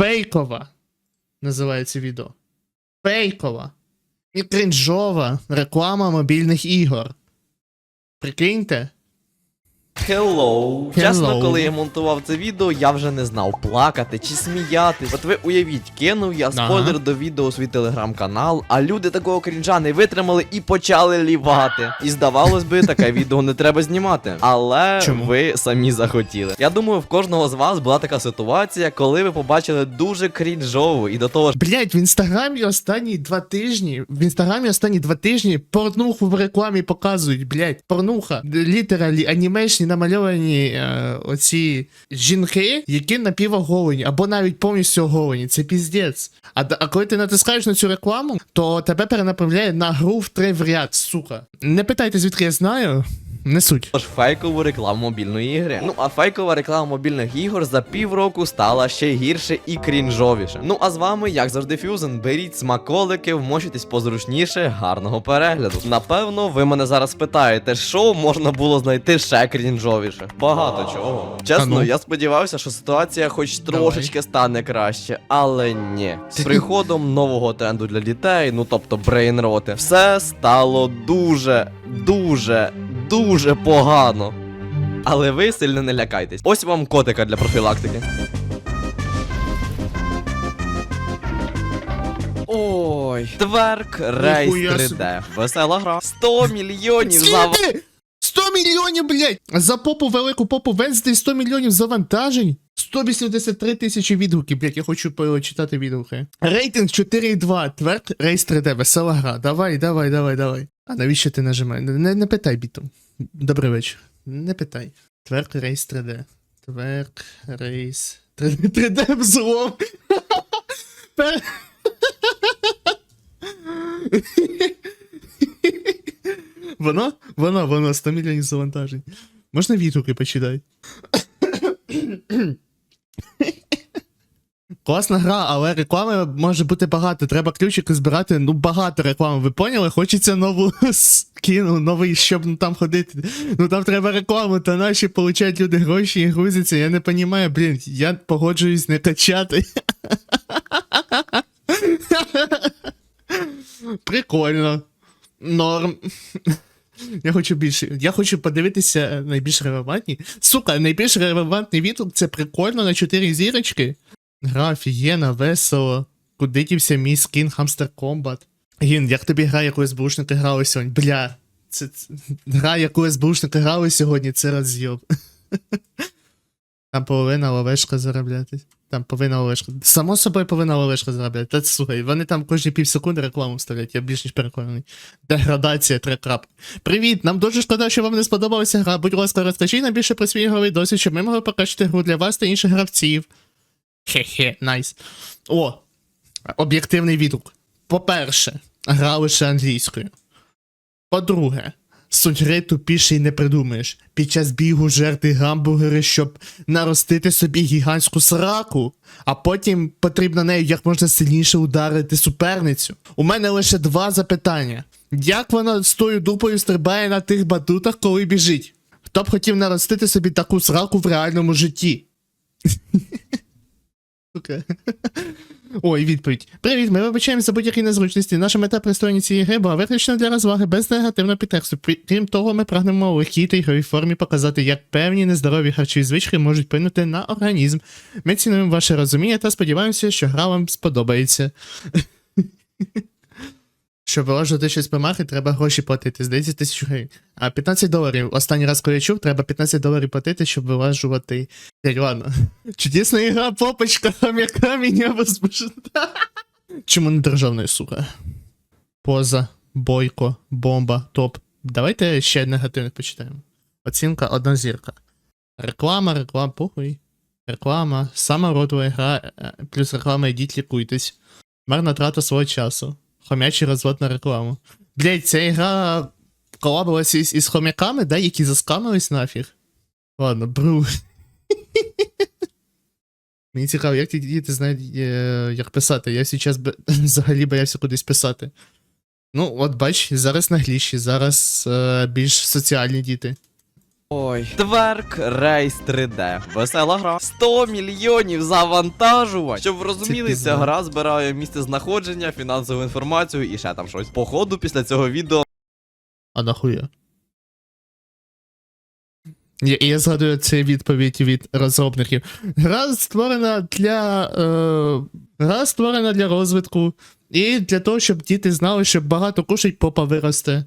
Фейкова. Називається відео. Фейкова. І крінжова реклама мобільних ігор. Прикиньте. Hello. Чесно, коли я монтував це відео, я вже не знав, плакати чи сміятись. От ви уявіть, кинув я Ага. спойлер до відео у свій телеграм-канал, а люди такого крінжа не витримали і почали лівати. І здавалось би, таке відео не треба знімати. Але Чому? ви самі захотіли. Я думаю, в кожного з вас була така ситуація, коли ви побачили дуже крінжову і до того ж. Блять, в інстаграмі останні два тижні. В інстаграмі останні два тижні порнуху в рекламі показують, блять. Порнуха. Літералі анімешні намальовані е, оці жінки, які напівоголені, або навіть повністю оголені. Це піздець. А, а коли ти натискаєш на цю рекламу, то тебе перенаправляє на гру в три в ряд, сука. Не питайте, звідки я знаю. Не суть. Тож фейкову рекламу мобільної ігри. Ну а фейкова реклама мобільних ігор за півроку стала ще гірше і крінжовіше. Ну а з вами, як завжди, Фюзен, беріть смаколики, вмочитесь позручніше, гарного перегляду. Напевно, ви мене зараз питаєте, що можна було знайти ще крінжовіше. Багато чого. Чесно, ну. я сподівався, що ситуація хоч трошечки стане краще, але ні. З приходом нового тренду для дітей, ну тобто брейнроти, все стало дуже, дуже, дуже погано. Але ви сильно не лякайтесь. Ось вам котика для профілактики. Ой, Тверк Рейс 3D. Весела гра. 100 мільйонів за? 100 мільйонів, блять! За попу велику попу Венздей 100 мільйонів завантажень. 183 тисячі відгуків, блять, я хочу почитати відгуки. Рейтинг 4,2. Тверд Рейс 3D, весела гра. Давай, давай, давай, давай. А навіщо ти нажимаєш? Не, не питай бітом. Добрий вечір. Не питай. Тверд Рейс 3D. Тверд Рейс 3D. 3D взлом. Воно? Воно, воно, 100 мільйонів завантажень. Можна відгуки почитай? Класна гра, але реклами може бути багато. Треба ключики збирати, ну багато реклами. Ви поняли? Хочеться нову скину, новий, щоб ну, там ходити. Ну там треба рекламу, та наші получають люди гроші і грузяться. Я не розумію, блін, я погоджуюсь не качати. Прикольно. Норм. Я хочу більше. Я хочу подивитися найбільш релевантні. Сука, найбільш релевантний відгук це прикольно на 4 зірочки. Гра офігенна, весело. Куди дівся мій скін Hamster Combat? Гін, як тобі гра, яку СБУшники грали сьогодні? Бля. Це, це гра, яку СБУшники грали сьогодні, це роз'єб. Там повинна ловешка заробляти. Там повинна ловешка. Само собою повинна ловешка заробляти. Та слухай, вони там кожні пів секунди рекламу вставлять, я більш ніж переконаний. Деградація, три крапки. Привіт! Нам дуже шкода, що вам не сподобалася гра. Будь ласка, розкажіть нам більше про свій ігровий досвід, щоб ми могли покращити гру для вас та інших гравців. Хе-хе, найс. О, об'єктивний відгук. По-перше, гра лише англійською. По-друге, гри тупіше і не придумаєш. Під час бігу жерти гамбургери, щоб наростити собі гігантську сраку, а потім потрібно нею як можна сильніше ударити суперницю. У мене лише два запитання. Як вона з тою дупою стрибає на тих батутах, коли біжить? Хто б хотів наростити собі таку сраку в реальному житті? Сука. Ой, відповідь. Привіт, ми вибачаємо за будь-які незручності. Наша мета пристойні цієї гри була виключно для розваги без негативного підтексту. Крім того, ми прагнемо у легкій та ігровій формі показати, як певні нездорові харчові звички можуть вплинути на організм. Ми цінуємо ваше розуміння та сподіваємося, що гра вам сподобається. Щоб виложити щось помахи, треба гроші платити, здається, тисячу гривень. А 15 доларів. Останній раз, коли я чув, треба 15 доларів платити, щоб вилажувати. Блядь, ладно. Чудесна ігра, попочка, хомяка меня возбуждает. Чому не державної, сука? Поза, бойко, бомба, топ. Давайте ще негативних почитаємо. Оцінка одна зірка. Реклама, реклама, похуй. Реклама, сама родова гра, е, плюс реклама, йдіть лікуйтесь. Марна трата свого часу. Хомячий розвод на рекламу. Блять, ця гра колабилася із, із хомяками, да, які заскамились нафіг. Ладно, бру. Мені цікаво, як ті діти знають, е, як писати. Я зараз б... взагалі боявся кудись писати. Ну, от бач, зараз нагліші, зараз е, більш соціальні діти. Ой, Тверк Рейс 3D. Весела гра. 100 мільйонів завантажувань. Щоб ви розумілися, пізда. гра збирає місце знаходження, фінансову інформацію і ще там щось. Походу, після цього відео А нахуя? Я, я згадую цю відповідь від розробників. Гра створена для. Е, гра створена для розвитку і для того, щоб діти знали, що багато кушать, попа виросте.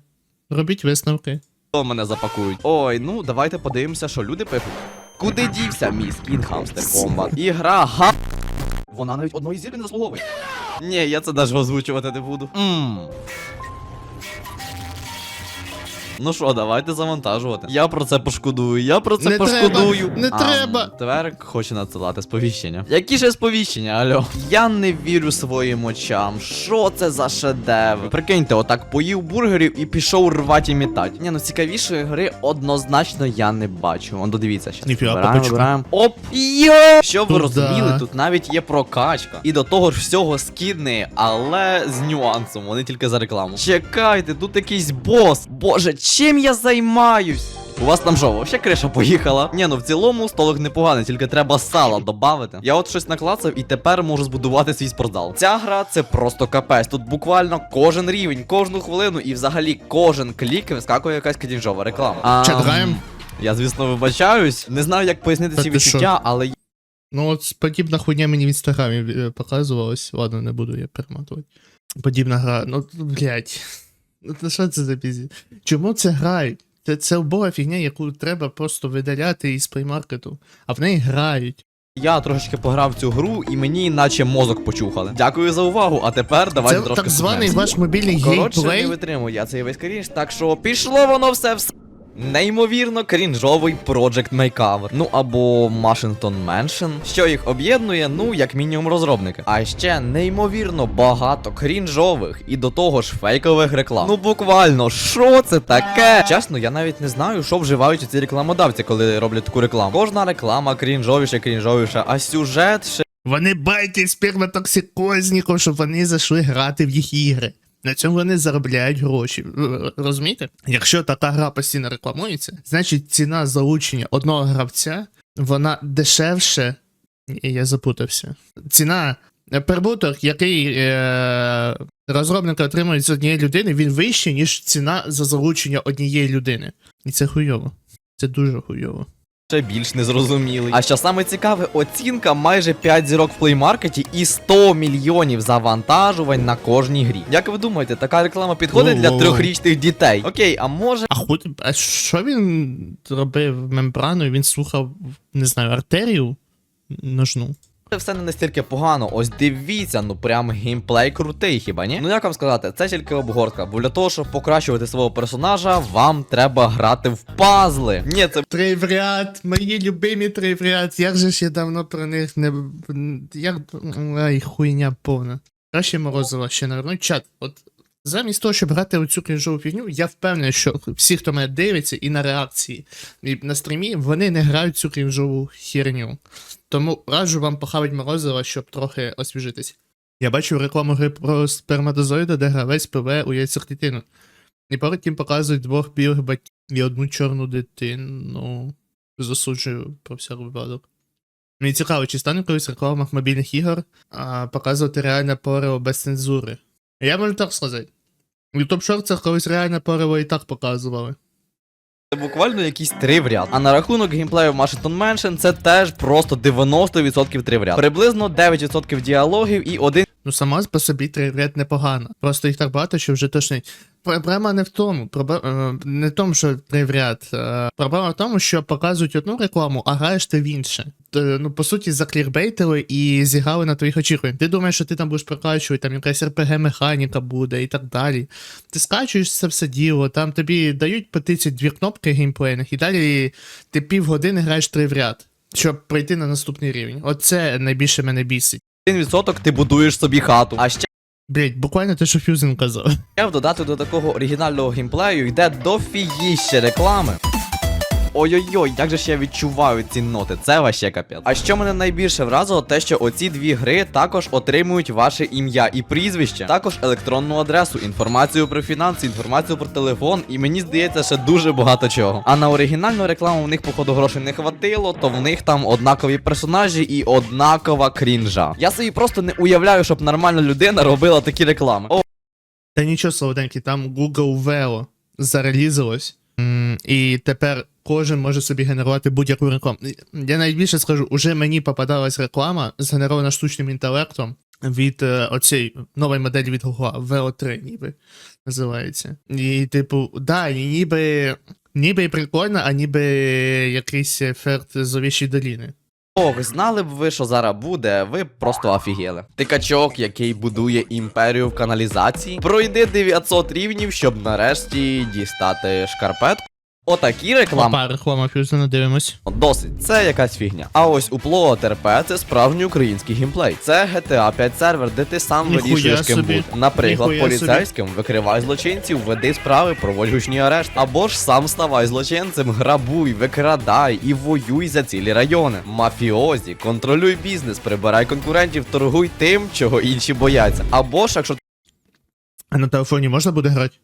Робіть висновки. Мене запакують. Ой, ну давайте подивимося, що люди пишуть. Куди дівся мій скін Хамстер Комбат? Ігра гра га. Вона навіть одної зірки не заслуговує. Ні, я це навіть озвучувати не буду. Мм. Ну що, давайте завантажувати. Я про це пошкодую, я про це Не пошкодую. треба, не А, треба. Тверк хоче надсилати сповіщення. Які ж сповіщення, альо? Я не вірю своїм очам. Що це за шедевр? Прикиньте, отак поїв бургерів і пішов рвати і мітати. Ні, ну цікавішої гри однозначно я не бачу. Он додивіться. Ніфіга, Вибираємо, вибираємо. Оп! Йо! Щоб ви розуміли, тут навіть є прокачка. І до того ж всього скідний, але з нюансом. Вони тільки за рекламу. Чекайте, тут якийсь бос. Боже, чим я займаюсь? У вас там що, вообще криша поїхала? Ні, ну в цілому столик непоганий, тільки треба сала додати. Я от щось наклацав і тепер можу збудувати свій спортзал. Ця гра це просто капець. Тут буквально кожен рівень, кожну хвилину і взагалі кожен клік вискакує якась кадінжова реклама. А, Чат граєм? Я, звісно, вибачаюсь. Не знаю, як пояснити ці відчуття, але Ну, от подібна хуйня мені в інстаграмі е, показувалась. Ладно, не буду я перематувати. Подібна гра. Ну, блядь. Ну, то що це за пізі? Чому це грають? Це, це убога фігня, яку треба просто видаляти із плеймаркету. А в неї грають. я трошечки пограв в цю гру і мені наче мозок почухали. Дякую за увагу, а тепер давайте це трошки так званий ваш мобільний Коротше, не витримую я цей весь каріж, так що пішло воно все в с- Неймовірно крінжовий Project Makeover. Ну або Washington Mansion. Що їх об'єднує, ну, як мінімум, розробники. А ще неймовірно багато крінжових і до того ж фейкових реклам. Ну буквально, що це таке? Чесно, я навіть не знаю, що вживають ці рекламодавці, коли роблять таку рекламу. Кожна реклама крінжовіша, крінжовіша, а сюжет ще. Вони байтять сперматоксикозніку, щоб вони зайшли грати в їх ігри. На цьому вони заробляють гроші. Е, Розумієте? Якщо така гра постійно рекламується, значить ціна залучення одного гравця вона дешевше. Я запутався. Ціна е, прибуток, який е, розробники отримують з однієї людини, він вищий, ніж ціна за залучення однієї людини. І це хуйово. Це дуже хуйово. Ще більш незрозумілий. А що саме цікаве, оцінка майже 5 зірок в плеймаркеті і 100 мільйонів завантажувань на кожній грі. Як ви думаєте, така реклама підходить для трьохрічних дітей? Окей, а може. А хоч а що він робив мембраною? Він слухав, не знаю, артерію ножну. Це все не настільки погано. Ось дивіться, ну прям геймплей крутий, хіба ні? Ну як вам сказати, це тільки обгортка, бо для того, щоб покращувати свого персонажа, вам треба грати в пазли. Ні, це Три в ряд, мої любимі три в ряд. Як же ж я давно про них не. Як. Ай, хуйня повна. Краще морозиво ще навернуть. Чат, от замість того, щоб грати у цю крінжову фігню, я впевнений, що всі, хто мене дивиться, і на реакції, і на стрімі, вони не грають цю крінжову херню. Тому раджу вам похавати морозиво, щоб трохи освіжитись. Я бачив рекламу гри про сперматозоїда, де гравець пливе у яйцях дитину. І потім показують двох білих батьків і одну чорну дитину. Засуджую про всяк випадок. Мені цікаво, чи стане колись в рекламах мобільних ігор а, показувати реальне пориво без цензури. Я можу так сказати. У YouTube шорцах колись реальне пориво і так показували. Це буквально якісь три в ряд. А на рахунок геймплею Washington Mansion це теж просто 90% три в ряд. Приблизно 9% діалогів і один Ну, сама по собі тривряд непогано. Просто їх так багато, що вже точно. Проблема не в тому. Проблема не в тому, що три в ряд. Е, Проблема в тому, що показують одну рекламу, а граєш ти в інше. Ну, по суті, заклірбейтили і зіграли на твоїх очікуваннях. Ти думаєш, що ти там будеш прокачувати, там якась РПГ-механіка буде і так далі. Ти скачуєш це все діло, там тобі дають по 32 кнопки геймплейних, і далі ти півгодини граєш три в ряд, щоб пройти на наступний рівень. Оце найбільше мене бісить. відсоток ти будуєш собі хату. А ще Блять, буквально те, що Фюзен казав. в додати до такого оригінального геймплею йде дофігіще реклами. Ой-ой-ой, як же ж я відчуваю ці ноти, це ваще капець. А що мене найбільше вразило, те, що оці дві гри також отримують ваше ім'я і прізвище, також електронну адресу, інформацію про фінанси, інформацію про телефон, і мені здається, ще дуже багато чого. А на оригінальну рекламу в них, походу, грошей не хватило, то в них там однакові персонажі і однакова крінжа. Я собі просто не уявляю, щоб нормальна людина робила такі реклами. О, Та нічого солоденький, там Google Veo зарелізилось. І тепер кожен може собі генерувати будь-яку рекламу. Я найбільше скажу, уже мені попадалась реклама, згенерована штучним інтелектом від е, оцієї нової моделі від Google, Veo 3 ніби називається. І, типу, да, і ніби. Ніби і прикольно, а ніби якийсь ефект зловіщої доліни. Ох, знали б ви, що зараз буде, ви просто офігели. Ти качок, який будує імперію в каналізації, пройди 900 рівнів, щоб нарешті дістати шкарпетку. Отакі реклами Опа, реклама фюзена, дивимось. досить, це якась фігня. А ось у Plot RP це справжній український геймплей. Це GTA 5 сервер, де ти сам Ніхуя вирішуєш ким собі. бути. Наприклад, Ніхуя поліцейським викривай злочинців, веди справи, проводь гучні арешт. Або ж сам ставай злочинцем, грабуй, викрадай і воюй за цілі райони. Мафіозі, контролюй бізнес, прибирай конкурентів, торгуй тим, чого інші бояться. Або ж, якщо А на телефоні можна буде грати?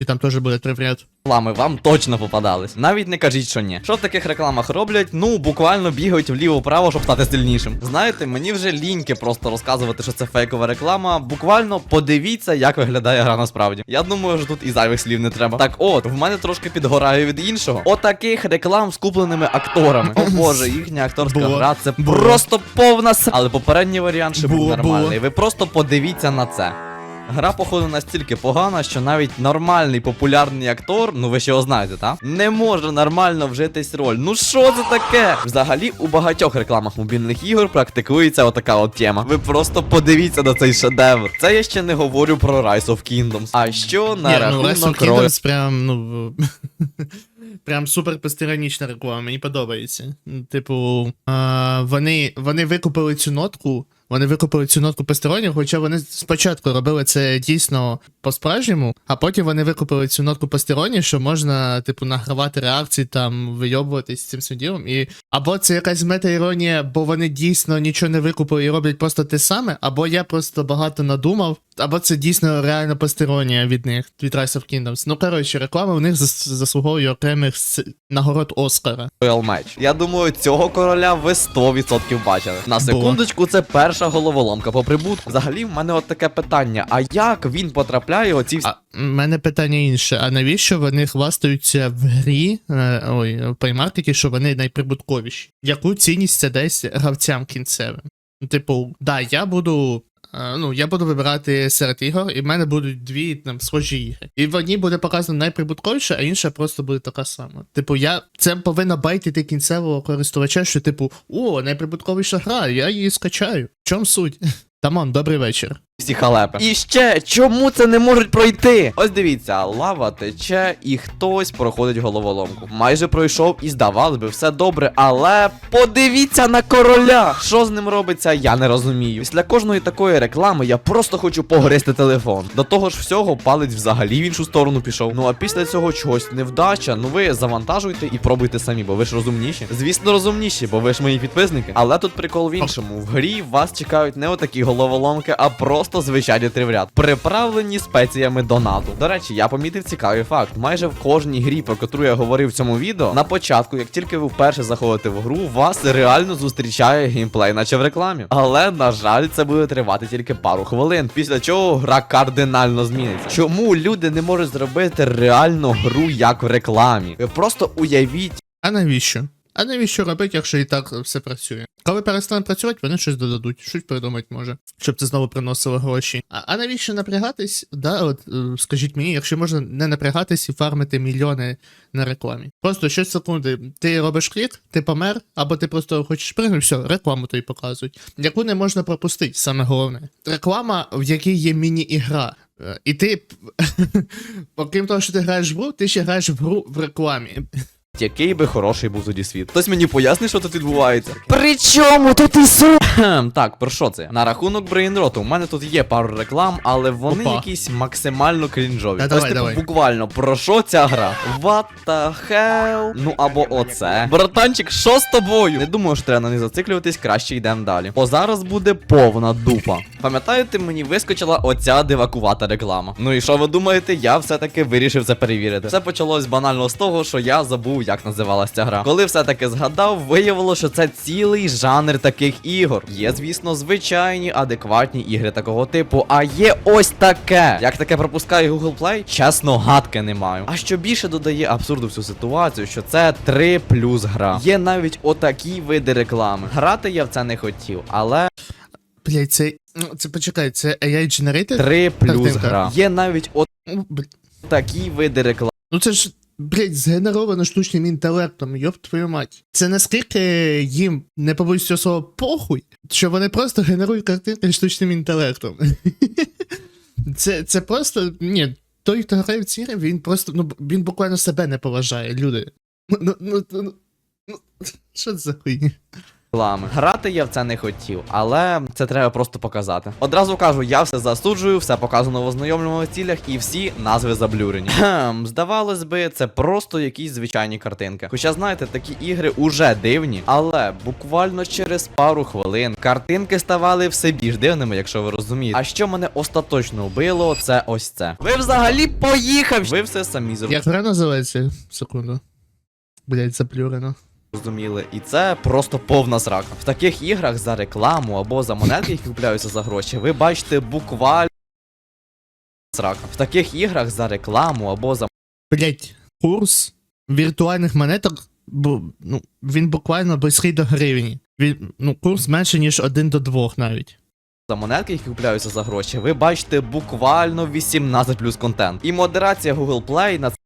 І там теж буде три в ряд. реклами вам точно попадались. Навіть не кажіть, що ні. Що в таких рекламах роблять? Ну, буквально бігають вліво-право, щоб стати сильнішим. Знаєте, мені вже ліньки просто розказувати, що це фейкова реклама. Буквально подивіться, як виглядає гра насправді. Я думаю, що тут і зайвих слів не треба. Так от, в мене трошки підгорає від іншого. Отаких реклам з купленими акторами. О боже, їхня акторська Було. гра це Було. просто повна с... Але попередній варіант ще був Було, нормальний. Ви просто подивіться на це. Гра, походу, настільки погана, що навіть нормальний популярний актор, ну ви ще його знаєте, та? Не може нормально вжитись роль. Ну що це таке? Взагалі у багатьох рекламах мобільних ігор практикується отака от тема. Ви просто подивіться на цей шедевр. Це я ще не говорю про Rise of Kingdoms. А що на Ні, ну of рахунок роль... Kingdoms прям, ну. Прям супер постиронічна реклама, мені подобається. Типу, а, вони, вони викупили цю нотку, вони викупили цю нотку постеронів, хоча вони спочатку робили це дійсно по-справжньому, а потім вони викупили цю нотку постеронів, що можна, типу, награвати реакції, там, вийобуватись цим всім ділом. І або це якась мета-іронія, бо вони дійсно нічого не викупили і роблять просто те саме, або я просто багато надумав, або це дійсно реально постеронія від них, від Rise of Kingdoms. Ну, коротше, реклама у них зас- заслуговує окремих с- нагород Оскара. Match. Я думаю, цього короля ви 100% бачили. На секундочку, це перша головоломка по прибутку. Взагалі, в мене от таке питання: а як він потрапляє оці всі У мене питання інше: а навіщо вони хвастаються в грі, е, ой, в плеймаркеті, що вони найприбутковіші? Яку цінність це десь гравцям кінцевим? Типу, да, я буду. Е, Ну, я буду вибирати серед ігор, і в мене будуть дві там схожі ігри. І в одній буде показано найприбутковіше, а інша просто буде така сама. Типу, я це повинна байтити кінцевого користувача, що, типу, о, найприбутковіша гра, я її скачаю. В чому суть? Тамон, добрий вечір. Всі халепи. І ще, чому це не можуть пройти? Ось дивіться, лава тече, і хтось проходить головоломку. Майже пройшов і здавалось би, все добре, але подивіться на короля! Що з ним робиться, я не розумію. Після кожної такої реклами я просто хочу погризти телефон. До того ж всього, палець взагалі в іншу сторону пішов. Ну а після цього чогось невдача. Ну ви завантажуйте і пробуйте самі, бо ви ж розумніші. Звісно, розумніші, бо ви ж мої підписники. Але тут прикол в іншому. В грі вас чекають не отакі головоломки, а просто звичайні тривряд, приправлені спеціями донату. До речі, я помітив цікавий факт. Майже в кожній грі, про яку я говорив в цьому відео, на початку, як тільки ви вперше заходите в гру, вас реально зустрічає геймплей, наче в рекламі. Але на жаль, це буде тривати тільки пару хвилин. Після чого гра кардинально зміниться. Чому люди не можуть зробити реальну гру як в рекламі? Ви просто уявіть. А навіщо? А навіщо робити, якщо і так все працює? Коли перестане працювати, вони щось додадуть, щось придумати може, щоб це знову приносило гроші. А, а навіщо напрягатись? Да, от е, скажіть мені, якщо можна не напрягатись і фармити мільйони на рекламі. Просто 6 секунди, ти робиш клік, ти помер, або ти просто хочеш пригнути, все, рекламу тобі показують, яку не можна пропустити, саме головне. Реклама, в якій є міні-ігра. Е, І ти, окрім того, що ти граєш в гру, ти ще граєш в гру в рекламі. Який би хороший був тоді світ. Хтось мені пояснить, що тут відбувається. При чому тут і су? Так, про що це? На рахунок брейнроту. У мене тут є пару реклам, але вони Опа. якісь максимально крінжові. Та Ось, давай, типу, давай. буквально про що ця гра? What the hell? Ну або оце. Братанчик, що з тобою? Не думаю, що треба на них зациклюватись, краще йдемо далі. Бо зараз буде повна дупа. Пам'ятаєте, мені вискочила оця дивакувата реклама. Ну і що ви думаєте? Я все-таки вирішив це перевірити. Все почалось банально з того, що я забув, як називалась ця гра. Коли все-таки згадав, виявилося, що це цілий жанр таких ігор. Є, звісно, звичайні, адекватні ігри такого типу. А є ось таке. Як таке пропускає Google Play? Чесно, гадки не маю. А що більше додає абсурду в цю ситуацію, що це 3 плюс гра. Є навіть отакі види реклами. Грати я в це не хотів, але Блять, це. ну, Це почекай, це AI Generated? 3 плюс гра. Є навіть бл- отакі види реклами. Ну це ж, блять, згенеровано штучним інтелектом, йоб твою мать. Це наскільки їм, не побоюсь цього слова, похуй, що вони просто генерують картинки штучним інтелектом. Це, це просто. Ні, той, хто грає в ці він просто. Ну, він буквально себе не поважає, люди. Ну, ну, ну, ну, ну, що це за хуйня? Реклами. Грати я в це не хотів, але це треба просто показати. Одразу кажу, я все засуджую, все показано в ознайомлюваних цілях і всі назви заблюрені. Хм, здавалось би, це просто якісь звичайні картинки. Хоча, знаєте, такі ігри уже дивні, але буквально через пару хвилин картинки ставали все більш дивними, якщо ви розумієте. А що мене остаточно вбило, це ось це. Ви взагалі поїхав! Ви все самі зробили. Як гра називається? Секунду. Блять, заплюрено. Зрозуміли. І це просто повна срака. В таких іграх за рекламу або за монетки, які купляються за гроші, ви бачите буквально срака. В таких іграх за рекламу або за Блять, курс віртуальних монеток, ну, він буквально близький до гривні. Він, ну, курс менше, ніж 1 до 2 навіть. за монетки, які купляються за гроші, ви бачите буквально 18 плюс контент. І модерація Google Play на це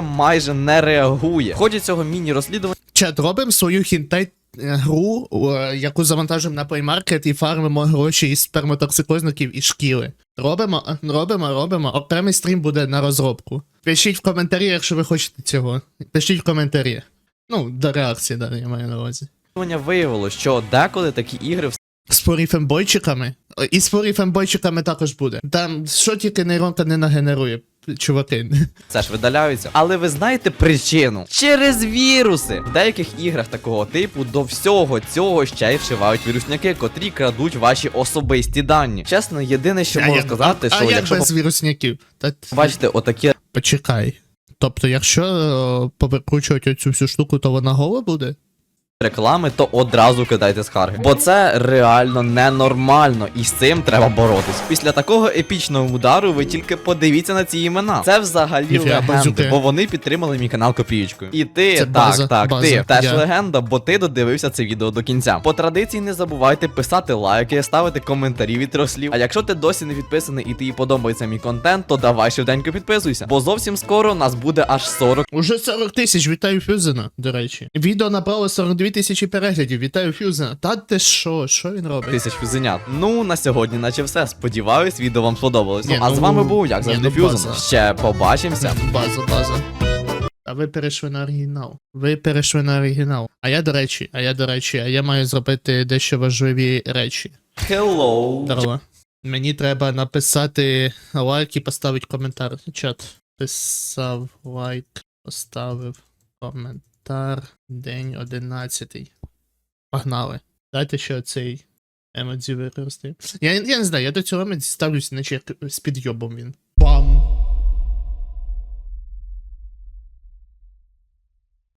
майже не реагує. В ході цього міні-розслідування Чат, робимо свою хінтай е, гру, е, яку завантажимо на Market і фармимо гроші із сперматоксикозників і шкіли. Робимо, е, робимо, робимо. Окремий стрім буде на розробку. Пишіть в коментарі, якщо ви хочете цього. Пишіть в коментарі. Ну, до реакції, да, я маю на увазі. виявило, що деколи такі ігри З фембойчиками. І з фембойчиками також буде. Там що тільки нейронка не нагенерує, чуваки. все ж видаляються. Але ви знаєте причину? Через віруси. В деяких іграх такого типу до всього цього ще й вшивають вірусняки, котрі крадуть ваші особисті дані. Чесно, єдине, що А можу як- сказати, а що як якщо без вірусняків? Та... бачите отакі Почекай. Тобто, якщо е, повикручувати оцю всю штуку, то вона гола буде? Реклами, то одразу кидайте скарги. Бо це реально ненормально, і з цим треба боротись. Після такого епічного удару ви тільки подивіться на ці імена. Це взагалі Ніфіга, легенди, базюки. бо вони підтримали мій канал копієчкою. І ти, Це так, база, так, база, ти теж я. легенда, бо ти додивився це відео до кінця. По традиції не забувайте писати лайки, ставити коментарі від рослів. А якщо ти досі не підписаний і тобі подобається мій контент, то давай швиденько підписуйся. Бо зовсім скоро нас буде аж 40 Уже 40 тисяч, вітаю Фюзена, до речі. Відео набрало 42 тисячі переглядів, вітаю Фюзена. Та ти що, що він робить? тисяч фюзенят. Ну, на сьогодні, наче все. Сподіваюсь, відео вам сподобалось. Ні, Ну, а з ну, вами був, як завжди, ну, Фюзен. Ще побачимося. База, база. А ви перейшли на оригінал. Ви перейшли на оригінал. А я, до речі, а я, до речі, а я маю зробити дещо важливі речі. Hello. Здорово. Мені треба написати лайк і поставити коментар. Чат. Писав лайк, поставив коментар. День 11. Погнали. Дайте ще цей емодзі вирости. Я, я не знаю, я до цього емодзі ставлюся, наче як з підйобом він.